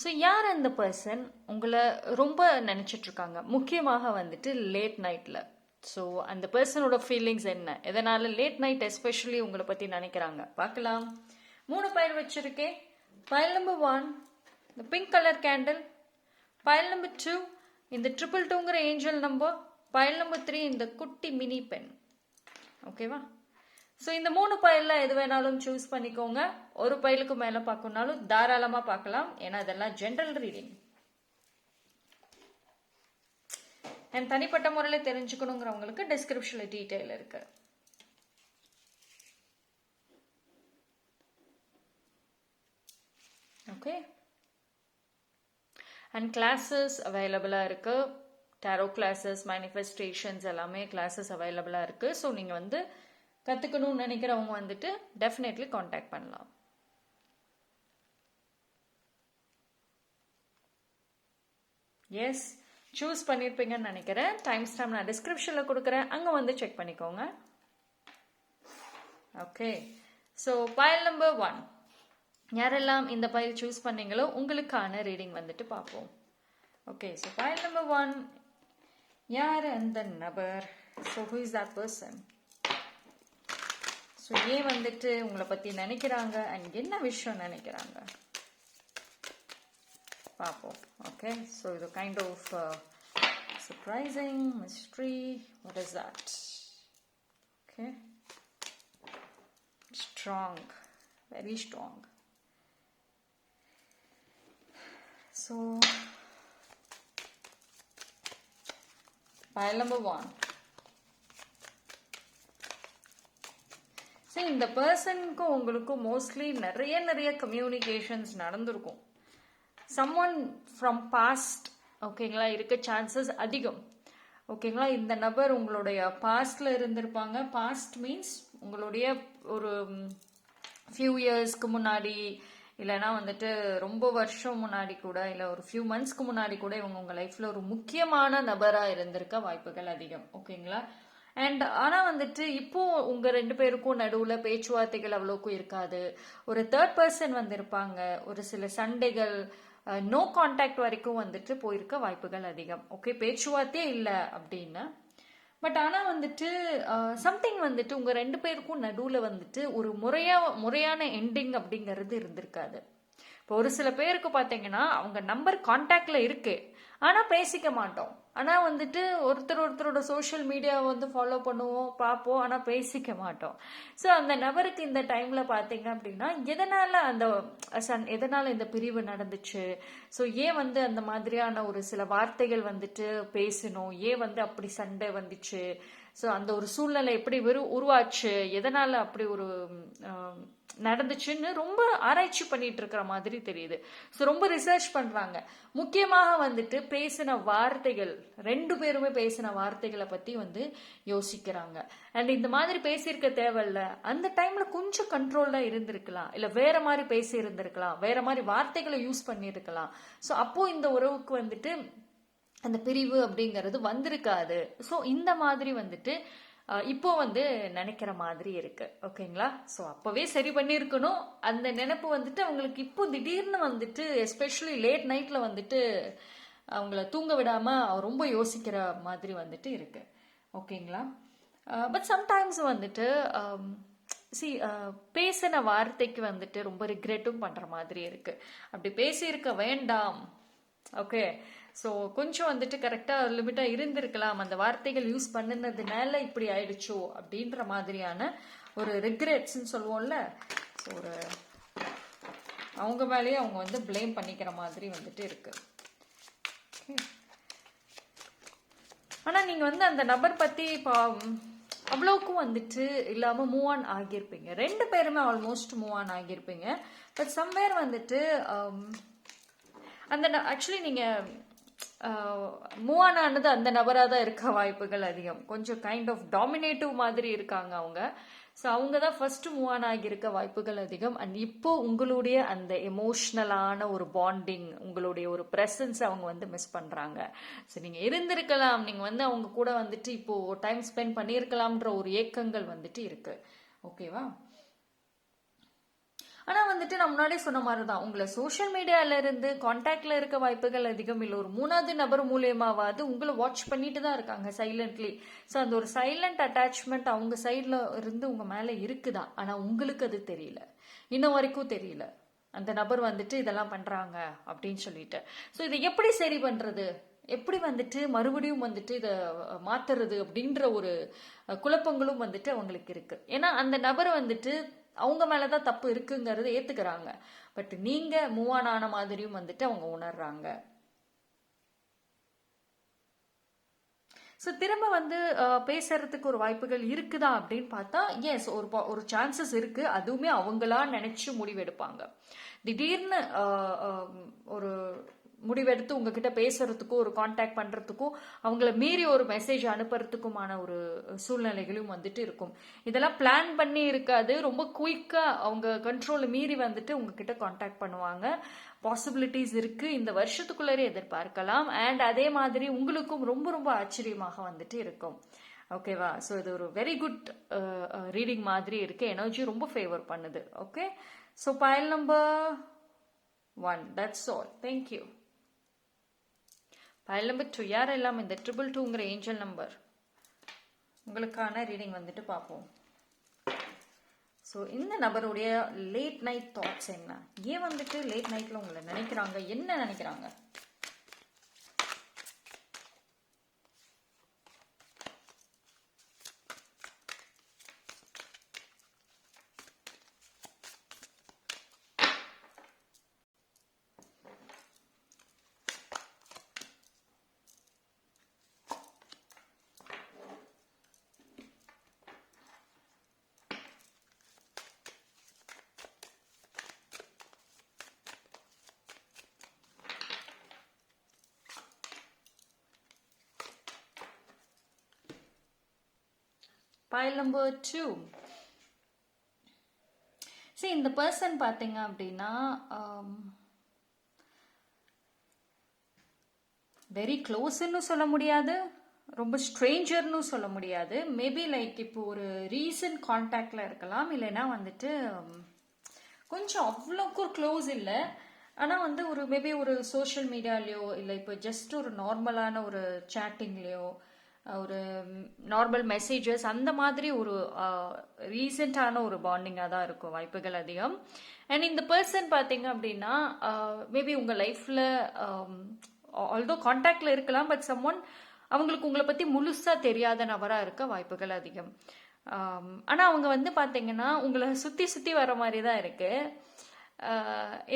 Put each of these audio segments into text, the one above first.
So யார் அந்த person உங்களை ரொம்ப நினச்சிட்ருக்காங்க? முக்கியமாக வந்துட்டு லேட் நைட்டில் ஸோ அந்த பர்சனோட ஃபீலிங்ஸ் என்ன? எதனால் லேட் நைட் எஸ்பெஷலி உங்களை பற்றி நினைக்கிறாங்க? பார்க்கலாம். மூணு பயல் வச்சுருக்கேன். பயல் நம்பர் ஒன் இந்த pink colour candle vial number two இந்த triple டூங்கிற angel number vial number three இந்த குட்டி மினி பென் ஓகேவா ஸோ இந்த மூணு பயிலில் எது வேணாலும் சூஸ் பண்ணிக்கோங்க. ஒரு பயிலுக்கு மேலே பார்க்கணுனாலும் தாராளமாக பார்க்கலாம். ஏன்னா இதெல்லாம் ஜென்ரல் ரீடிங் என் தனிப்பட்ட முறையில் தெரிஞ்சுக்கணுங்கிறவங்களுக்கு டிஸ்கிரிப்ஷனில் டீட்டெயில் இருக்கு. ஓகே அண்ட் கிளாஸஸ் அவைலபிளாக இருக்குது டேரோ கிளாஸஸ் மேனிஃபெஸ்டேஷன்ஸ் எல்லாமே கிளாஸஸ் அவைலபிளாக இருக்குது ஸோ நீங்கள் வந்து கற்றுக்கணும்னு நினைக்கிறவங்க வந்துட்டு டெஃபினெட்லி காண்டாக்ட் பண்ணலாம். எஸ் சூஸ் பண்ணியிருப்பீங்கன்னு நினைக்கிறேன். டைம் ஸ்டாம்ப் நான் டிஸ்கிரிப்ஷனில் கொடுக்குறேன். அங்கே வந்து செக் பண்ணிக்கோங்க. Okay so pile number one யாரெல்லாம் இந்த பயல் சூஸ் பண்ணீங்களோ உங்களுக்கான ரீடிங் வந்துட்டு பார்ப்போம். Okay so pile number one யார் அந்த நபர்? So who is that person so ஏன் வந்துட்டு உங்களை பற்றி நினைக்கிறாங்க அண்ட் என்ன விஷயம் நினைக்கிறாங்க? பார்ப்போம். ஓகே ஸோ இது kind of surprising mystery what is that okay strong very strong so pile number one so இந்த பர்சனுக்கும் உங்களுக்கும் மோஸ்ட்லி நிறைய நிறைய கம்யூனிகேஷன்ஸ் நடந்திருக்கும். சம் ஒன் ஃப்ரம் பாஸ்ட் ஓகேங்களா இருக்க சான்சஸ் அதிகம். ஓகேங்களா இந்த நபர் உங்களுடைய பாஸ்டில் இருந்திருப்பாங்க. பாஸ்ட் மீன்ஸ் உங்களுடைய ஒரு ஃபியூ இயர்ஸ்க்கு முன்னாடி இல்லைன்னா வந்துட்டு ரொம்ப வருஷம் முன்னாடி கூட இல்லை ஒரு ஃபியூ மந்த்ஸ்க்கு முன்னாடி கூட இவங்க உங்கள் லைஃப்பில் ஒரு முக்கியமான நபராக இருந்திருக்க வாய்ப்புகள் அதிகம். ஓகேங்களா அண்ட் ஆனால் வந்துட்டு இப்போ உங்கள் ரெண்டு பேருக்கும் நடுவில் பேச்சுவார்த்தைகள் அவ்வளோக்கும் இருக்காது. ஒரு தேர்ட் பர்சன் வந்திருப்பாங்க. ஒரு சில சண்டைகள் நோ கான்டாக்ட் வரைக்கும் வந்துட்டு போயிருக்க வாய்ப்புகள் அதிகம். ஓகே பேச்சுவார்த்தையே இல்லை அப்படின்னா. பட் ஆனால் வந்துட்டு சம்திங் வந்துட்டு உங்கள் ரெண்டு பேருக்கும் நடுவில் வந்துட்டு ஒரு முறையா முறையான எண்டிங் அப்படிங்கிறது இருந்திருக்காது. இப்போ ஒரு சில பேருக்கு பார்த்தீங்கன்னா அவங்க நம்பர் கான்டாக்டில் இருக்கு. ஆனால் பேசிக்க மாட்டோம். ஆனால் வந்துட்டு ஒருத்தர் ஒருத்தரோட சோஷியல் மீடியாவை வந்து ஃபாலோ பண்ணுவோம் பார்ப்போம் ஆனால் பேசிக்க மாட்டோம். ஸோ அந்த நபருக்கு இந்த டைமில் பார்த்தீங்க அப்படின்னா எதனால் அந்த சன் எதனால் இந்த பிரிவு நடந்துச்சு? ஸோ ஏன் வந்து அந்த மாதிரியான ஒரு சில வார்த்தைகள் வந்துட்டு பேசணும்? ஏன் வந்து அப்படி சண்டை வந்துச்சு? ஸோ அந்த ஒரு சூழ்நிலை எப்படி வெறும் உருவாச்சு? எதனால் அப்படி ஒரு நடந்துச்சுன்னு ரொம்ப ஆராய்ச்சி பண்ணிட்டு இருக்கிற மாதிரி தெரியுது. ஸோ ரொம்ப ரிசர்ச் பண்ணுறாங்க முக்கியமாக வந்துட்டு பேசின வார்த்தைகள் ரெண்டு பேருமே பேசின வார்த்தைகளை பற்றி வந்து யோசிக்கிறாங்க. அண்ட் இந்த மாதிரி பேசியிருக்க தேவையில்ல. அந்த டைமில் கொஞ்சம் கண்ட்ரோலாக இருந்திருக்கலாம். இல்லை வேற மாதிரி பேசி இருந்திருக்கலாம் வேற மாதிரி வார்த்தைகளை யூஸ் பண்ணியிருக்கலாம். ஸோ அப்போ இந்த உறவுக்கு வந்துட்டு அந்த பிரிவு அப்படிங்கிறது வந்திருக்காது. ஸோ இந்த மாதிரி வந்துட்டு இப்போ வந்து நினைக்கிற மாதிரி இருக்கு. ஓகேங்களா? ஸோ அப்போவே சரி பண்ணியிருக்கணும். அந்த நினைப்பு வந்துட்டு அவங்களுக்கு இப்போ திடீர்னு வந்துட்டு எஸ்பெஷலி லேட் நைட்டில் வந்துட்டு அவங்கள தூங்க விடாமல் ரொம்ப யோசிக்கிற மாதிரி வந்துட்டு இருக்கு. ஓகேங்களா? பட் சம்டைம்ஸ் வந்துட்டு சி பேசின வார்த்தைக்கு வந்துட்டு ரொம்ப ரிக்ரெட்டும் பண்ணுற மாதிரி இருக்குது அப்படி பேசியிருக்க வேண்டாம். ஓகே ஸோ கொஞ்சம் வந்துட்டு கரெக்டாக லிமிட்டாக இருந்திருக்கலாம். அந்த வார்த்தைகள் யூஸ் பண்ணினதுனால இப்படி ஆயிடுச்சோ அப்படின்ற மாதிரியான ஒரு ரிக்ரெட்ஸ்ன்னு சொல்லுவோம்ல. ஸோ ஒரு அவங்க மேலேயே அவங்க வந்து ப்ளேம் பண்ணிக்கிற மாதிரி வந்துட்டு இருக்கு. ஆனால் நீங்கள் வந்து அந்த நபர் பற்றி இப்போ அவ்வளோக்கும் வந்துட்டு இல்லாமல் மூவ் ஆன் ஆகியிருப்பீங்க. ரெண்டு பேருமே ஆல்மோஸ்ட் மூவ் ஆன் ஆகியிருப்பீங்க. பட் சம்வேர் வந்துட்டு அந்த ஆக்சுவலி நீங்கள் மூவானது ஆனது அந்த நபராக தான் இருக்க வாய்ப்புகள் அதிகம். கொஞ்சம் கைண்ட் ஆஃப் டாமினேட்டிவ் மாதிரி இருக்காங்க அவங்க. ஸோ அவங்க தான் ஃபர்ஸ்ட் மூவ் ஆன் ஆகியிருக்க வாய்ப்புகள் அதிகம். அண்ட் இப்போ உங்களுடைய அந்த எமோஷ்னலான ஒரு பாண்டிங் உங்களுடைய ஒரு ப்ரெசன்ஸ் அவங்க வந்து மிஸ் பண்ணுறாங்க ஸோ நீங்கள் இருந்திருக்கலாம். நீங்கள் வந்து அவங்க கூட வந்துட்டு இப்போது டைம் ஸ்பெண்ட் பண்ணியிருக்கலாம்ன்ற ஒரு ஏக்கங்கள் வந்துட்டு இருக்குது ஓகேவா ஆனால் வந்துட்டு நான் முன்னாடியே சொன்ன மாதிரி தான் உங்களை சோஷியல் மீடியால இருந்து காண்டாக்ட்ல இருக்க வாய்ப்புகள் அதிகம் இல்லை. ஒரு மூணாவது நபர் மூலியமாவது உங்களை வாட்ச் பண்ணிட்டு தான் இருக்காங்க சைலண்ட்லி ஸோ அந்த ஒரு சைலண்ட் அட்டாச்மெண்ட் அவங்க சைடில் இருந்து உங்க மேலே இருக்குதா? ஆனால் உங்களுக்கு அது தெரியல. இன்ன வரைக்கும் தெரியல. அந்த நபர் வந்துட்டு இதெல்லாம் பண்றாங்க அப்படின்னு சொல்லிட்டு. ஸோ இதை எப்படி சரி பண்றது? எப்படி வந்துட்டு மறுபடியும் வந்துட்டு இதை மாத்துறது அப்படின்ற ஒரு குழப்பங்களும் வந்துட்டு அவங்களுக்கு இருக்கு. ஏன்னா அந்த நபர் வந்துட்டு அவங்க மேலதான் தப்பு இருக்குங்கிறத ஏத்துக்கிறாங்க. பட் நீங்க மூவ் ஆன் ஆன மாதிரியும் வந்துட்டு அவங்க உணர்றாங்க. ஸோ திரும்ப வந்து பேசுறதுக்கு ஒரு வாய்ப்புகள் இருக்குதா அப்படின்னு பார்த்தா எஸ் ஒரு ஒரு சான்சஸ் இருக்கு. அதுவுமே அவங்களா நினைச்சு முடிவெடுப்பாங்க. திடீர்னு ஒரு முடிவெடுத்து உங்ககிட்ட பேசுறதுக்கும் ஒரு காண்டாக்ட் பண்றதுக்கும் அவங்கள மீறி ஒரு மெசேஜ் அனுப்புறதுக்குமான ஒரு சூழ்நிலைகளும் வந்துட்டு இருக்கும். இதெல்லாம் பிளான் பண்ணி இருக்காது. ரொம்ப குயிக்கா அவங்க கண்ட்ரோல் மீறி வந்துட்டு உங்ககிட்ட காண்டாக்ட் பண்ணுவாங்க. பாசிபிலிட்டிஸ் இருக்கு. இந்த வருஷத்துக்குள்ளரே எதிர்பார்க்கலாம். அண்ட் அதே மாதிரி உங்களுக்கும் ரொம்ப ரொம்ப ஆச்சரியமாக வந்துட்டு இருக்கும். ஓகேவா ஸோ இது ஒரு வெரி குட் ரீடிங் மாதிரி இருக்கு. எனர்ஜி ரொம்ப ஃபேவர் பண்ணுது. Okay so pile number one that's all thank you pile number two யாரெல்லாம் இந்த ட்ரிபிள் டூங்கிற ஏஞ்சல் நம்பர் உங்களுக்கான ரீடிங் வந்துட்டு பார்ப்போம். ஸோ இந்த நபருடைய லேட் நைட் தாட்ஸ் என்ன? ஏன் வந்துட்டு லேட் நைட்டில் உங்களை நினைக்கிறாங்க? என்ன நினைக்கிறாங்க? பைல் நம்பர் டூ சரி இந்த பர்சன் பார்த்தீங்க அப்படின்னா um, வெரி க்ளோஸ்ன்னு சொல்ல முடியாது ரொம்ப ஸ்ட்ரேஞ்சர்னு சொல்ல முடியாது. மேபி லைக் இப்போ ஒரு ரீசன்ட் காண்டாக்டில் இருக்கலாம் இல்லைன்னா வந்துட்டு um, கொஞ்சம் அவ்வளோக்கு க்ளோஸ் இல்லை. ஆனால் வந்து ஒரு மேபி ஒரு சோஷியல் மீடியாலேயோ இல்லை இப்போ ஜஸ்ட் ஒரு நார்மலான ஒரு சேட்டிங்லேயோ ஒரு நார்மல் மெசேஜஸ் அந்த மாதிரி ஒரு ரீசெண்டான ஒரு பாண்டிங்காக தான் இருக்கும் வாய்ப்புகள் அதிகம். அண்ட் இந்த பர்சன் பார்த்தீங்க அப்படின்னா மேபி உங்கள் லைஃப்பில் ஆல்தோ காண்டாக்டில் இருக்கலாம் பட் சம் ஒன் அவங்களுக்கு உங்களை பற்றி முழுசாக தெரியாத நபராக இருக்க வாய்ப்புகள் அதிகம். ஆனால் அவங்க வந்து பார்த்தீங்கன்னா உங்களை சுற்றி சுற்றி வர மாதிரி தான் இருக்குது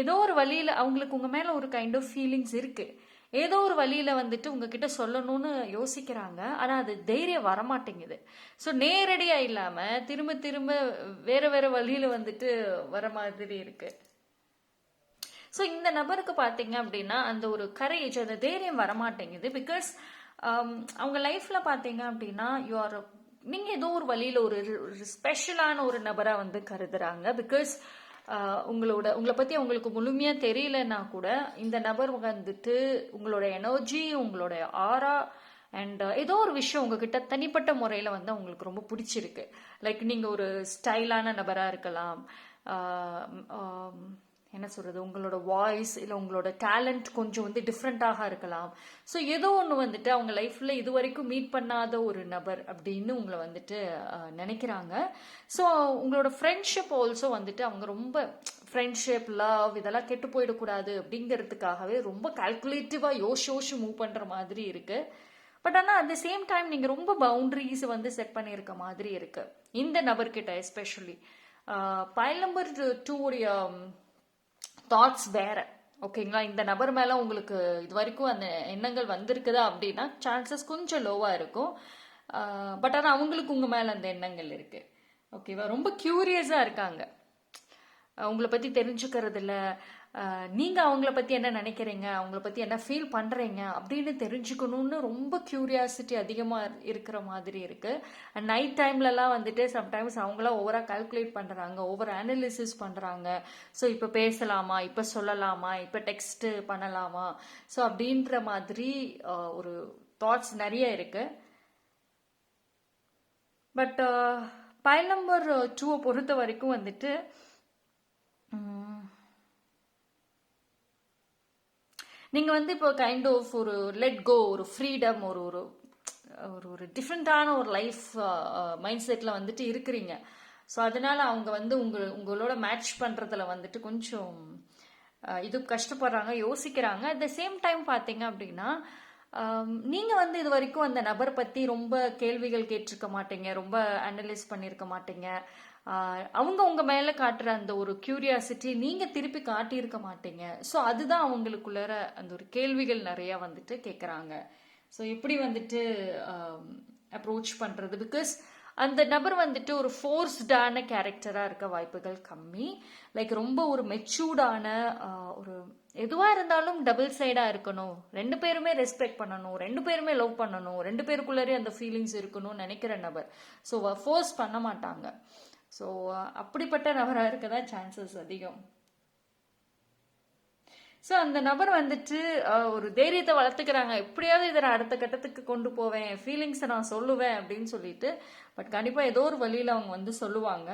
ஏதோ ஒரு வழியில் அவங்களுக்கு உங்கள் மேலே ஒரு கைண்ட் ஆஃப் ஃபீலிங்ஸ் இருக்குது ஏதோ ஒரு வழியில வந்துட்டு உங்ககிட்ட சொல்லணும்னு யோசிக்கிறாங்க. ஆனா அது தைரியம் வரமாட்டேங்குது. ஸோ நேரடியாக இல்லாம திரும்ப திரும்ப வேற வேற வழியில வந்துட்டு வர மாதிரி இருக்கு. ஸோ இந்த நபருக்கு பார்த்தீங்க அப்படின்னா அந்த ஒரு கரேஜ் அந்த தைரியம் வரமாட்டேங்குது. பிகாஸ் um, அவங்க லைஃப்ல பார்த்தீங்க அப்படின்னா யூ ஆர் நீங்கள் ஏதோ ஒரு வழியில ஒரு ஸ்பெஷலான ஒரு நபரா வந்து கருதுறாங்க. பிகாஸ் உங்களோட உங்களை பத்தி அவங்களுக்கு முழுமையா தெரியலன்னா கூட இந்த நபர் வந்துட்டு உங்களோட எனர்ஜி உங்களோட ஆரா அண்ட் ஏதோ ஒரு விஷயம் உங்ககிட்ட தனிப்பட்ட முறையில வந்து அவங்களுக்கு ரொம்ப பிடிச்சிருக்கு. லைக் நீங்க ஒரு ஸ்டைலான நபரா இருக்கலாம். ஆஹ் என்ன சொல்கிறது உங்களோட வாய்ஸ் இல்லை உங்களோட டேலண்ட் கொஞ்சம் வந்து டிஃப்ரெண்ட்டாக இருக்கலாம். ஸோ ஏதோ ஒன்று வந்துட்டு அவங்க லைஃப்பில் இது வரைக்கும் மீட் பண்ணாத ஒரு நபர் அப்படின்னு உங்களை வந்துட்டு நினைக்கிறாங்க. ஸோ உங்களோட ஃப்ரெண்ட்ஷிப் ஆல்சோ வந்துட்டு அவங்க ரொம்ப ஃப்ரெண்ட்ஷிப் லவ் இதெல்லாம் கெட்டு போயிடக்கூடாது அப்படிங்கிறதுக்காகவே ரொம்ப கால்குலேட்டிவாக யோசி யோசி மூவ் பண்ணுற மாதிரி இருக்குது பட் ஆனால் அட் த சேம் டைம் நீங்கள் ரொம்ப பவுண்ட்ரிஸ் வந்து செட் பண்ணியிருக்க மாதிரி இருக்குது இந்த நபர்கிட்ட எஸ்பெஷலி பயல் நம்பர் டூ உடைய தாட்ஸ் வேற. ஓகேங்களா இந்த நபர் மேலே உங்களுக்கு இது வரைக்கும் அந்த எண்ணங்கள் வந்திருக்குதா அப்படின்னா சான்சஸ் கொஞ்சம் லோவாக இருக்கும். பட் ஆனால் அவங்களுக்கு உங்கள் மேலே அந்த எண்ணங்கள் இருக்குது ஓகேவா ரொம்ப க்யூரியஸாக இருக்காங்க. உங்களை பற்றி தெரிஞ்சுக்கிறது இல்லை நீங்கள் அவங்கள பற்றி என்ன நினைக்கிறீங்க? அவங்கள பற்றி என்ன ஃபீல் பண்ணுறீங்க அப்படின்னு தெரிஞ்சுக்கணும்னு ரொம்ப க்யூரியாசிட்டி அதிகமாக இரு- இருக்கிற மாதிரி இருக்குது நைட் டைம்லலாம் வந்துட்டு சம்டைம்ஸ் அவங்களாம் ஓவராக கால்குலேட் பண்ணுறாங்க ஓவர் அனலிசிஸ் பண்ணுறாங்க ஸோ இப்போ பேசலாமா? இப்போ சொல்லலாமா? இப்போ டெக்ஸ்ட்டு பண்ணலாமா? ஸோ அப்படின்ற மாதிரி ஒரு தாட்ஸ் நிறைய இருக்குது பட் பயல் நம்பர் டூவை பொறுத்த வரைக்கும் வந்துட்டு நீங்கள் வந்து இப்போ கைண்ட் ஆஃப் ஒரு லெட் கோ ஒரு ஃப்ரீடம் ஒரு ஒரு ஒரு ஒரு டிஃப்ரெண்ட்டான ஒரு லைஃப் மைண்ட் செட்டில் வந்துட்டு இருக்கிறீங்க. ஸோ அதனால் அவங்க வந்து உங்கள் உங்களோட மேட்ச் பண்ணுறதுல வந்துட்டு கொஞ்சம் இது கஷ்டப்படுறாங்க யோசிக்கிறாங்க. அட் த சேம் டைம் பார்த்தீங்க அப்படின்னா நீங்கள் நீங்க வந்து இது வரைக்கும் அந்த நபர் பத்தி ரொம்ப கேள்விகள் கேட்டிருக்க மாட்டீங்க ரொம்ப அனலைஸ் பண்ணியிருக்க மாட்டீங்க. அவங்க உங்க மேல காட்டுற அந்த ஒரு கியூரியாசிட்டி நீங்க திருப்பி காட்டியிருக்க மாட்டீங்க. ஸோ அதுதான் அவங்களுக்குள்ளார அந்த ஒரு கேள்விகள் நிறைய வந்துட்டு கேட்குறாங்க ஸோ எப்படி வந்துட்டு அப்ரோச் பண்றது? பிகாஸ் அந்த நபர் வந்துட்டு ஒரு ஃபோர்ஸ்டான கேரக்டராக இருக்க வாய்ப்புகள் கம்மி. லைக் ரொம்ப ஒரு மெச்சூர்டான ஒரு எதுவாக இருந்தாலும் டபுள் சைடாக இருக்கணும். ரெண்டு பேருமே ரெஸ்பெக்ட் பண்ணணும். ரெண்டு பேருமே லவ் பண்ணணும். ரெண்டு பேருக்குள்ளரே அந்த ஃபீலிங்ஸ் இருக்கணும்னு நினைக்கிற நபர். ஸோ ஃபோர்ஸ் பண்ண மாட்டாங்க. ஸோ அப்படிப்பட்ட நபராக இருக்க தான் சான்சஸ் அதிகம். ஸோ அந்த நபர் வந்துட்டு ஒரு தைரியத்தை வளர்த்துக்கிறாங்க. எப்படியாவது இதை நான் அடுத்த கட்டத்துக்கு கொண்டு போவேன் ஃபீலிங்ஸை நான் சொல்லுவேன் அப்படின்னு சொல்லிட்டு பட் கண்டிப்பாக ஏதோ ஒரு வழியில் அவங்க வந்து சொல்லுவாங்க.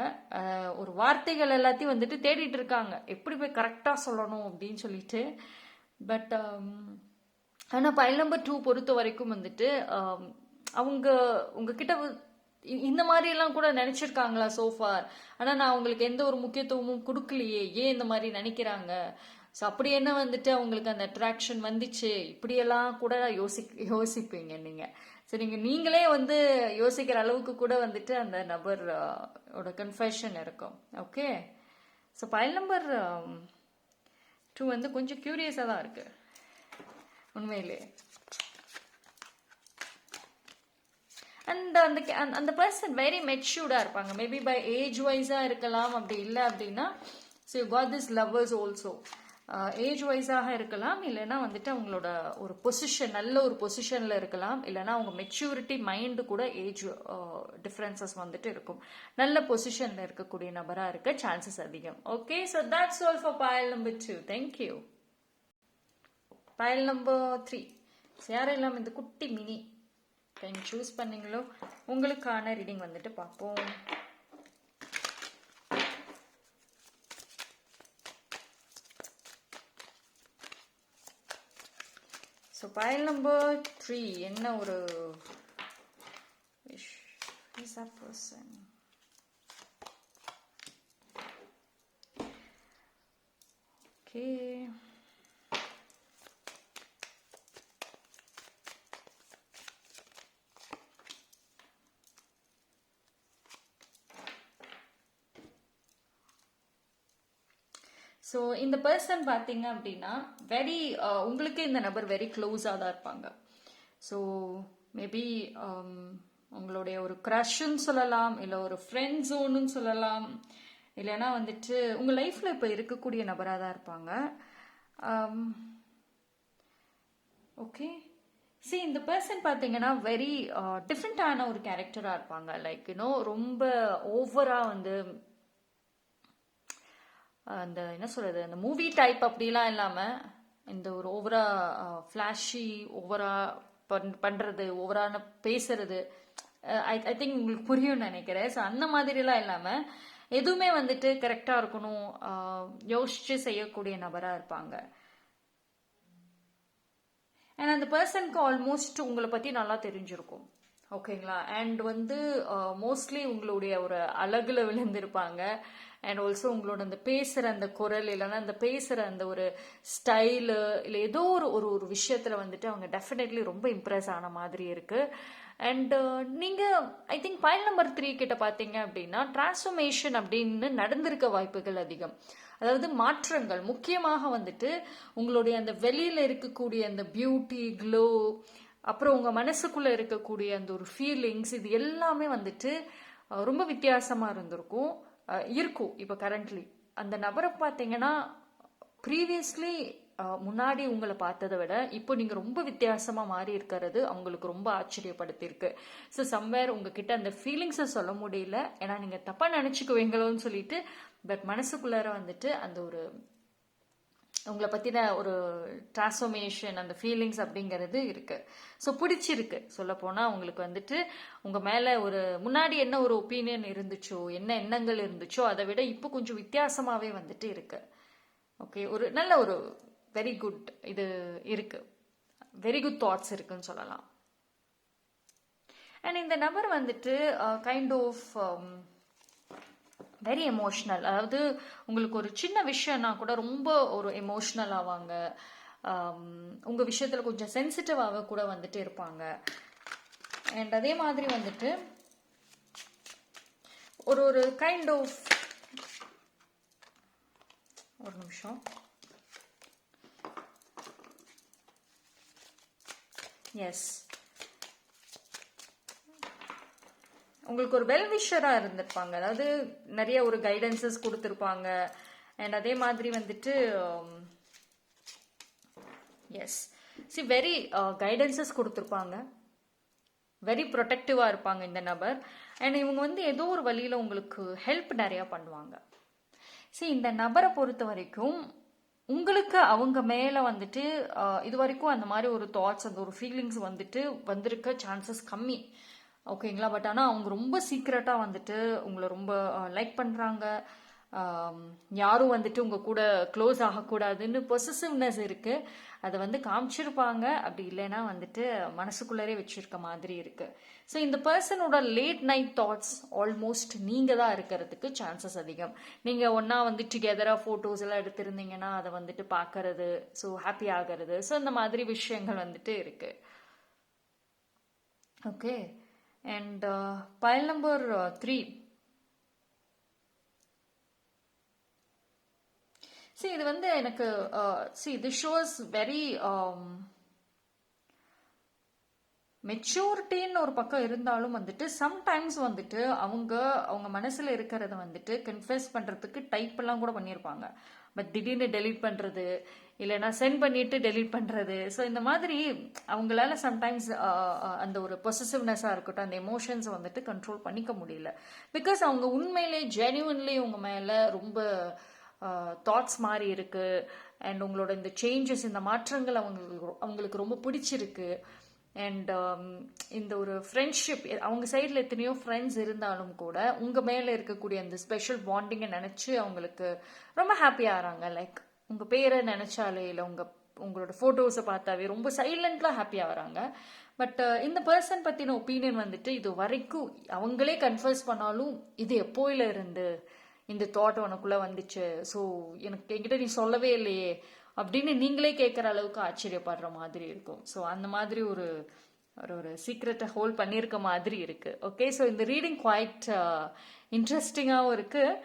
ஒரு வார்த்தைகள் எல்லாத்தையும் வந்துட்டு தேடிட்டு இருக்காங்க. எப்படி போய் கரெக்டாக சொல்லணும் அப்படின்னு சொல்லிட்டு. பட் ஆனால் பைல் நம்பர் டூ பொறுத்த வரைக்கும் வந்துட்டு um, அவங்க உங்ககிட்ட இந்த மாதிரி எல்லாம் கூட நினைச்சிருக்காங்களா சோஃபார் ஆனா நான் அவங்களுக்கு எந்த ஒரு முக்கியத்துவமும் கொடுக்கலையே. ஏன் இந்த மாதிரி நினைக்கிறாங்க? ஸோ அப்படி என்ன வந்துட்டு அவங்களுக்கு அந்த அட்ராக்ஷன் வந்துச்சு? இப்படியெல்லாம் கூட யோசி யோசிப்பீங்க நீங்கள் சரிங்க நீங்களே வந்து யோசிக்கிற அளவுக்கு கூட வந்துட்டு அந்த நபர் கன்ஃபெஷன் இருக்கும். Okay so file number two வந்து கொஞ்சம் க்யூரியஸாக தான் இருக்கு. உண்மையிலே. அண்ட் அந்த அந்த- அந்த பர்சன் வெரி மெச்சூர்டாக இருப்பாங்க. மேபி பை ஏஜ் வைஸாக இருக்கலாம். அப்படி இல்லை அப்படின்னா so got this lovers also age வைஸாக இருக்கலாம் இல்லைன்னா வந்துட்டு அவங்களோட ஒரு பொசிஷன் நல்ல ஒரு பொசிஷனில் இருக்கலாம் இல்லைன்னா அவங்க மெச்சூரிட்டி மைண்டு கூட ஏஜ் டிஃப்ரென்சஸ் வந்துட்டு இருக்கும். நல்ல பொசிஷனில் இருக்கக்கூடிய நபராக இருக்க சான்சஸ் அதிகம். Okay so that's all for pile number two thank you pile number three யாரெல்லாம் இந்த குட்டி மினி பென் சூஸ் பண்ணீங்களோ உங்களுக்கான ரீடிங் வந்துட்டு பார்ப்போம். ஸோ பயல் நம்பர் த்ரீ என்ன ஒரு wish is a person okay so இந்த பர்சன் பார்த்தீங்க அப்படின்னா வெரி uh, உங்களுக்கே இந்த நபர் வெரி க்ளோஸாக தான் இருப்பாங்க. ஸோ மேபி um, உங்களுடைய ஒரு க்ரஷ்ன்னு சொல்லலாம் இல்லை ஒரு ஃப்ரெண்ட் ஜோனுன்னு சொல்லலாம். இல்லைன்னா வந்துட்டு உங்கள் லைஃப்பில் இப்போ இருக்கக்கூடிய நபராக தான் இருப்பாங்க. Um, ஓகே சரி இந்த பர்சன் பார்த்தீங்கன்னா வெரி டிஃப்ரெண்ட்டான uh, ஒரு கேரக்டராக இருப்பாங்க. லைக் யூனோ ரொம்ப ஓவராக வந்து அந்த என்ன சொல்றது அந்த மூவி டைப் அப்படிலாம் இல்லாம இந்த ஒரு ஓவரா ஃப்ளாஷி ஓவரா பண் பண்றது ஓவரான பேசுறது ஐ ஐ திங்க் உங்களுக்கு புரியும்னு நினைக்கிறேன். ஸோ அந்த மாதிரிலாம் இல்லாம எதுவுமே வந்துட்டு கரெக்டா இருக்கணும் யோசிச்சு செய்யக்கூடிய நபரா இருப்பாங்க. அண்ட் அந்த பர்சனுக்கு ஆல்மோஸ்ட் உங்களை பற்றி நல்லா தெரிஞ்சிருக்கும். ஓகேங்களா? அண்ட் வந்து மோஸ்ட்லி உங்களுடைய ஒரு அழகுல விழுந்திருப்பாங்க. அண்ட் ஆல்சோ உங்களோட அந்த பேசுகிற அந்த குரல் இல்லைன்னா அந்த பேசுகிற அந்த ஒரு ஸ்டைலு இல்லை ஏதோ ஒரு ஒரு ஒரு விஷயத்தில் வந்துட்டு அவங்க டெஃபினெட்லி ரொம்ப இம்ப்ரெஸ் ஆன மாதிரி இருக்கு. அண்டு நீங்கள் I think file number three கிட்ட பார்த்தீங்க அப்படின்னா டிரான்ஸ்ஃபர்மேஷன் அப்படின்னு நடந்திருக்க வாய்ப்புகள் அதிகம். அதாவது மாற்றங்கள். முக்கியமாக வந்துட்டு உங்களுடைய அந்த வெளியில் இருக்கக்கூடிய அந்த பியூட்டி க்ளோ அப்புறம் உங்கள் மனசுக்குள்ளே இருக்கக்கூடிய அந்த ஒரு ஃபீலிங்ஸ் இது எல்லாமே வந்துட்டு ரொம்ப வித்தியாசமாக இருந்திருக்கும். இருக்கும் இப்போ கரண்ட்லி அந்த நபரை பார்த்தீங்கன்னா ப்ரீவியஸ்லி முன்னாடி உங்களை பார்த்ததை விட இப்போ நீங்கள் ரொம்ப வித்தியாசமாக மாறி இருக்கிறது அவங்களுக்கு ரொம்ப ஆச்சரியப்படுத்தியிருக்கு. ஸோ சம்வேர் உங்ககிட்ட அந்த ஃபீலிங்ஸை சொல்ல முடியல. ஏன்னா நீங்கள் தப்பாக நினச்சிக்குவீங்களோன்னு சொல்லிட்டு பட் மனசுக்குள்ளார வந்துட்டு அந்த ஒரு உங்களை பற்றின ஒரு டிரான்ஸ்ஃபர்மேஷன் அந்த ஃபீலிங்ஸ் அப்படிங்கிறது இருக்குது ஸோ பிடிச்சிருக்கு. சொல்லப்போனால் உங்களுக்கு வந்துட்டு உங்கள் மேலே ஒரு முன்னாடி என்ன ஒரு ஒப்பீனியன் இருந்துச்சோ என்ன எண்ணங்கள் இருந்துச்சோ அதை விட இப்போ கொஞ்சம் வித்தியாசமாகவே வந்துட்டு இருக்குது ஓகே ஒரு நல்ல ஒரு வெரி குட் இது இருக்குது வெரி குட் தாட்ஸ் இருக்குன்னு சொல்லலாம். அண்ட் இந்த நபர் வந்துட்டு uh, kind of um, very emotional அதாவது உங்களுக்கு ஒரு சின்ன விஷயம்னா கூட ரொம்ப ஒரு எமோஷ்னல் ஆவாங்க. உங்க விஷயத்துல கொஞ்சம் சென்சிட்டிவாக கூட வந்துட்டு இருப்பாங்க. அண்ட் அதே மாதிரி வந்துட்டு ஒரு ஒரு கைண்ட் ஆஃப் ஒரு நிமிஷம். எஸ் உங்களுக்கு ஒரு வெல்விஷராக இருந்திருப்பாங்க. அதாவது நிறைய ஒரு கைடன்சஸ் கொடுத்துருப்பாங்க. அண்ட் அதே மாதிரி வந்துட்டு எஸ் சி வெரி கைடன்சஸ் கொடுத்துருப்பாங்க. வெரி ப்ரொடெக்டிவாக இருப்பாங்க இந்த நபர். அண்ட் இவங்க வந்து ஏதோ ஒரு வழியில் உங்களுக்கு ஹெல்ப் நிறையா பண்ணுவாங்க. சரி இந்த நபரை பொறுத்த வரைக்கும் உங்களுக்கு அவங்க மேலே வந்துட்டு uh, இது வரைக்கும் அந்த மாதிரி ஒரு தாட்ஸ் அந்த ஒரு ஃபீலிங்ஸ் வந்துட்டு வந்திருக்க சான்சஸ் கம்மி. ஓகேங்களா? பட் ஆனால் அவங்க ரொம்ப சீக்ரெட்டாக வந்துட்டு உங்களை ரொம்ப லைக் பண்ணுறாங்க யாரும் வந்துட்டு உங்கள் கூட க்ளோஸ் ஆகக்கூடாதுன்னு பொசசிவ்னஸ் இருக்குது அதை வந்து காமிச்சிருப்பாங்க. அப்படி இல்லைன்னா வந்துட்டு மனசுக்குள்ளரே வச்சுருக்க மாதிரி இருக்குது ஸோ இந்த பர்சனோட லேட் நைட் தாட்ஸ் ஆல்மோஸ்ட் நீங்கள் தான் இருக்கிறதுக்கு சான்சஸ் அதிகம். நீங்கள் ஒன்றா வந்து டுகெதராக ஃபோட்டோஸ் எல்லாம் எடுத்திருந்தீங்கன்னா அதை வந்துட்டு பார்க்கறது ஸோ ஹாப்பி ஆகிறது. ஸோ இந்த மாதிரி விஷயங்கள் வந்துட்டு இருக்குது okay and pile number three see இது வந்து எனக்கு uh, see this shows very மெச்சூரிட்டின்னு ஒரு பக்கம் இருந்தாலும் வந்துட்டு சம்டைம்ஸ் வந்துட்டு அவங்க அவங்க மனசுல இருக்கிறத வந்துட்டு கன்ஃபியூஸ் பண்ணுறதுக்கு டைப் எல்லாம் கூட பண்ணியிருப்பாங்க. பட் திடீர்னு டெலீட் பண்ணுறது இல்லைன்னா சென்ட் பண்ணிட்டு டெலீட் பண்ணுறது ஸோ இந்த மாதிரி அவங்களால சம்டைம்ஸ் uh, uh, அந்த ஒரு பொசசிவ்னஸாக இருக்கட்டும் அந்த எமோஷன்ஸை வந்துட்டு கண்ட்ரோல் பண்ணிக்க முடியல. பிகாஸ் அவங்க உண்மையிலே ஜென்யூன்லி உங்கள் மேலே ரொம்ப uh, தாட்ஸ் மாதிரி இருக்கு. அண்ட் உங்களோட இந்த சேஞ்சஸ் இந்த மாற்றங்கள் அவங்களுக்கு அவங்களுக்கு ரொம்ப பிடிச்சிருக்கு. அண்ட் um, இந்த ஒரு ஃப்ரெண்ட்ஷிப் அவங்க சைடில் எத்தனையோ ஃப்ரெண்ட்ஸ் இருந்தாலும் கூட உங்கள் மேலே இருக்கக்கூடிய அந்த ஸ்பெஷல் பாண்டிங்கை நினச்சி அவங்களுக்கு ரொம்ப ஹாப்பியாகிறாங்க லைக் உங்கள் பேரை நினச்சாலே இல்லை உங்கள் உங்களோட ஃபோட்டோஸை பார்த்தாவே ரொம்ப சைலண்ட்லாம் ஹாப்பியாக வராங்க. பட் uh, இந்த பர்சன் பற்றின ஒப்பீனியன் வந்துட்டு இது வரைக்கும் அவங்களே கன்ஃபர்ஸ் பண்ணாலும் இது எப்போயில இருந்து இந்த தாட் உனக்குள்ளே வந்துச்சு? ஸோ எனக்கு என்கிட்ட நீ சொல்லவே இல்லையே அப்படின்னு நீங்களே கேட்குற அளவுக்கு ஆச்சரியப்படுற மாதிரி இருக்கும். ஸோ அந்த மாதிரி ஒரு ஒரு ஒரு சீக்ரெட்டை ஹோல்ட் பண்ணியிருக்க மாதிரி இருக்குது ஓகே ஸோ இந்த ரீடிங் குவாய்ட் இன்ட்ரெஸ்டிங்காகவும் இருக்குது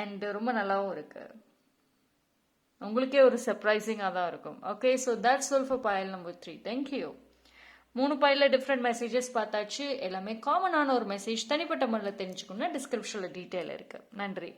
அண்ட் ரொம்ப நல்லாவும் இருக்குது உங்களுக்கே ஒரு சர்ப்ரைசிங்காக தான் இருக்கும். Okay so that's all for pile number three thank you மூணு பாயில் டிஃப்ரெண்ட் மெசேஜஸ் பார்த்தாச்சு. எல்லாமே காமனான ஒரு மெசேஜ் தனிப்பட்ட முறையில் தெரிஞ்சுக்கணும்னா டிஸ்கிரிப்ஷனில் டீட்டெயில் இருக்குது நன்றி.